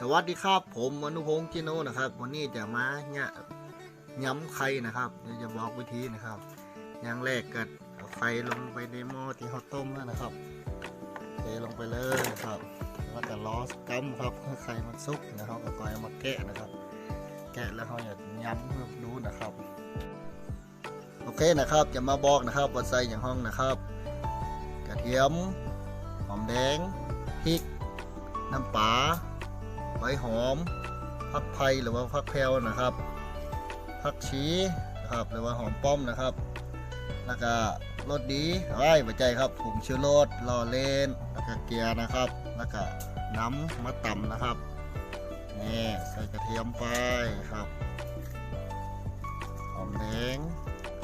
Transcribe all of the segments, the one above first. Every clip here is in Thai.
สวัสดีครับ ผมอนุพงศ์จิโนนะครับ วันนี้จะมาเนี่ยย้ำไข่นะครับเดี๋ยวจะบอกวิธีนะครับ อย่างแรกก็เอาไข่ลงไปในหม้อที่เขาต้มนะครับเทลงไปเลยครับแล้วก็รอสักกัมครับให้ไข่มันสุกนะครับก็ค่อยมาแกะนะครับ แกะแล้วเขาจะย้ำให้ดูนะครับ โอเคนะครับจะมาบอกนะครับว่าใส่อย่างห้องนะครับ กระเทียมหอมแดงพริกน้ำปลา ใบหอมผักไผ่หรือว่าผักแพรวนะครับผักชีนะครับหรือว่าหอมป้อมนะครับ แล้วก็รสดีไอ้หัวใจครับผงชูรสลอเลนแล้วก็เกลือนะครับ แล้วก็น้ำมะต่ำนะครับนี่ใส่กระเทียมไปครับหอมแดง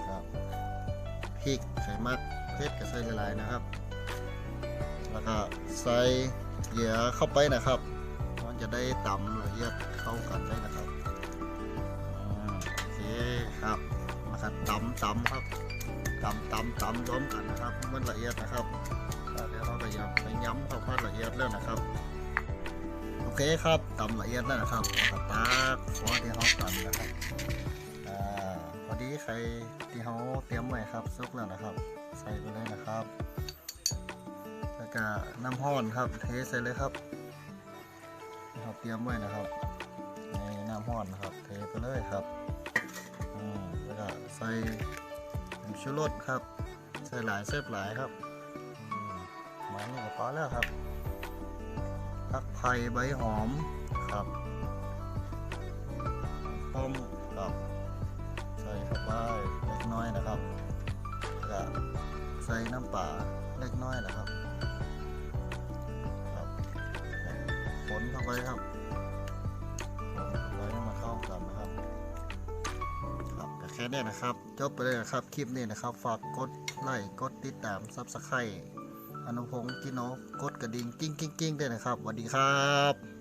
ครับพริกไข่มักเผ็ดก็ใส่หลายนะครับ แล้วก็ใส่เหยื่อเข้าไปนะครับ จะได้ตำละเอียดเข้ากันได้นะครับโอเคครับนะครับตำตำครับตำตำตำร้อมกันนะครับมันละเอียดนะครับเดี๋ยวเราไปยำไปย้ำเข้าพัดละเอียดแล้วนะครับ โอเคครับตำละเอียดแล้วนะครับแล้วก็ตากซอที่เขาตำนะครับพอดีไข่ที่เขาเตรียมไว้ครับซุกแล้วนะครับ ใส่ไปเลยนะครับ แล้วก็น้ำห้อนครับเทใส่เลยครับ นะครับเตรียมไว้นะครับในน้ำห้อนนะครับ เทไปเลยครับอืมแล้วก็ใส่ชูรสครับ ใส่หลายเซฟหลายครับอืมหมันก็พอแล้วครับผักไผ่ใบหอมครับต้มครับใส่เข้าไปเล็กน้อยนะครับแล้วก็ใส่น้ำปลาเล็กน้อยนะครับ เข้าไปครับไว้มาเข้ากันนะครับครับแค่นี้นะครับ จบไปเลยนะครับ คลิปนี้นะครับ ฝากกดไลค์กดติดตามซับสไครต์อนุพงศ์กิโนกดกระดิ่งกิ้งกิ้งกิ้งด้วยนะครับสวัสดีครับ